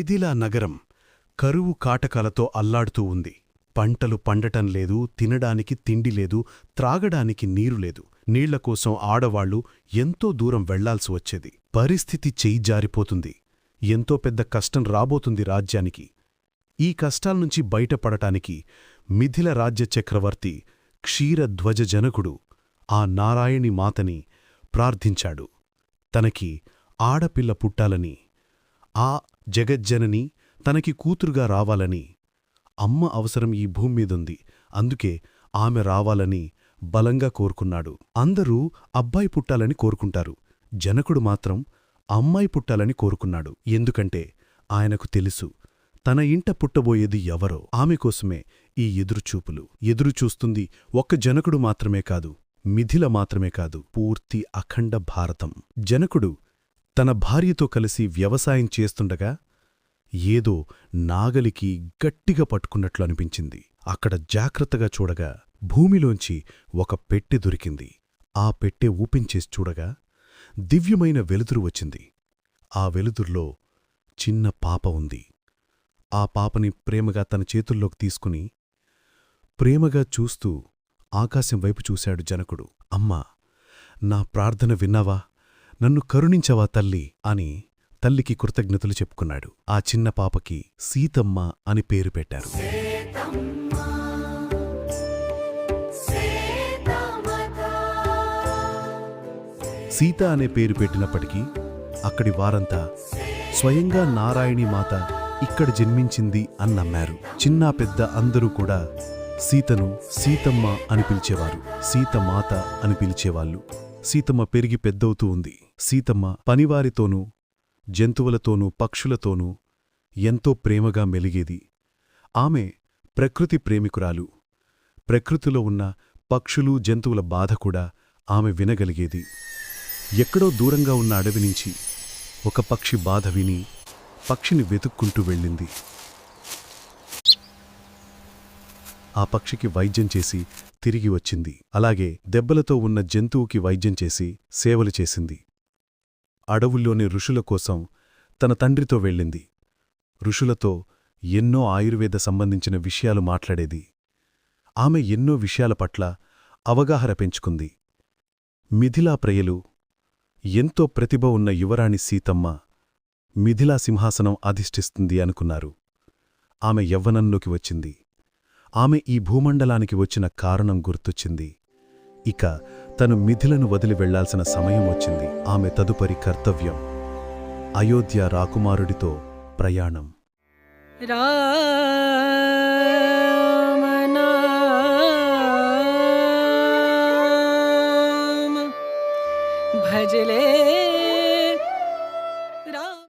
మిథిలా నగరం కరువు కాటకాలతో అల్లాడుతూ ఉంది. పంటలు పండటం లేదు తినడానికి తిండి లేదు త్రాగడానికి నీరు లేదు. నీళ్ళ కోసం ఆడవాళ్ళు ఎంతో దూరం వెళ్ళాల్సి వచ్చేది. పరిస్థితి చెయ్యి జారిపోతుంది. ఎంతో పెద్ద కష్టం రాబోతుంది రాజ్యానికి. ఈ కష్టాల్నుంచి బయటపడటానికి మిథిల రాజ్య చక్రవర్తి క్షీరధ్వజ జనకుడు ఆ నారాయణి మాతని ప్రార్థించాడు. తనకి ఆడపిల్ల పుట్టాలని ఆ జగజ్జనని తనకి కూతురుగా రావాలని అమ్మ అవసరం ఈ భూమ్మీదుంది అందుకే ఆమె రావాలని బలంగా కోరుకున్నాడు. అందరూ అబ్బాయి పుట్టాలని కోరుకుంటారు జనకుడు మాత్రం అమ్మాయి పుట్టాలని కోరుకున్నాడు. ఎందుకంటే ఆయనకు తెలుసు తన ఇంట పుట్టబోయేది ఎవరో. ఆమె కోసమే ఈ ఎదురుచూపులు. ఎదురుచూస్తుంది ఒక్క జనకుడు మాత్రమే కాదు మిథిల మాత్రమే కాదు పూర్తి అఖండ భారతం. జనకుడు తన భార్యతో కలిసి వ్యవసాయం చేస్తుండగా ఏదో నాగలికి గట్టిగా పట్టుకున్నట్లు అనిపించింది. అక్కడ జాగ్రత్తగా చూడగా భూమిలోంచి ఒక పెట్టె దొరికింది. ఆ పెట్టె ఊపించేసి చూడగా దివ్యమైన వెలుతురు వచ్చింది. ఆ వెలుతుర్లో చిన్న పాప ఉంది. ఆ పాపని ప్రేమగా తన చేతుల్లోకి తీసుకుని ప్రేమగా చూస్తూ ఆకాశం వైపు చూశాడు జనకుడు. అమ్మా నా ప్రార్థన విన్నావా? నన్ను కరుణించవా తల్లి అని తల్లికి కృతజ్ఞతలు చెప్పుకున్నాడు. ఆ చిన్న పాపకి సీతమ్మ అని పేరు పెట్టారు. సీత అనే పేరు పెట్టినప్పటికీ అక్కడి వారంతా స్వయంగా నారాయణి మాత ఇక్కడ జన్మించింది అని నమ్మారు. చిన్న పెద్ద అందరూ కూడా సీతను సీతమ్మ అని పిలిచేవారు. సీతమాత అని పిలిచేవాళ్ళు. సీతమ్మ పెరిగి పెద్దవుతూ ఉంది. సీతమ్మ పనివారితోనూ జంతువులతోనూ పక్షులతోనూ ఎంతో ప్రేమగా మెలిగేది. ఆమె ప్రకృతి ప్రేమికురాలు. ప్రకృతిలో ఉన్న పక్షులు జంతువుల బాధ కూడా ఆమె వినగలిగేది. ఎక్కడో దూరంగా ఉన్న అడవి నుంచి ఒక పక్షి బాధ విని పక్షిని వెతుక్కుంటూ వెళ్ళింది. ఆ పక్షికి వైద్యం చేసి తిరిగి వచ్చింది. అలాగే దెబ్బలతో ఉన్న జంతువుకి వైద్యం చేసి సేవలు చేసింది. అడవుల్లోని ఋషుల కోసం తన తండ్రితో వెళ్ళింది. ఋషులతో ఎన్నో ఆయుర్వేద సంబంధించిన విషయాలు మాట్లాడేది. ఆమె ఎన్నో విషయాల పట్ల అవగాహన పెంచుకుంది. మిథిలా ప్రయలు ఎంతో ప్రతిభ ఉన్న యువరాణి సీతమ్మ మిథిలా సింహాసనం అధిష్ఠిస్తుంది అనుకున్నారు. ఆమె యవ్వనంలోకి వచ్చింది. ఆమె ఈ భూమండలానికి వచ్చిన కారణం గుర్తొచ్చింది ఇక తను మిథిలను వదిలి వెళ్లాల్సిన సమయం వచ్చింది ఆమె తదుపరి కర్తవ్యం అయోధ్య రాకుమారుడితో ప్రయాణం राम भजले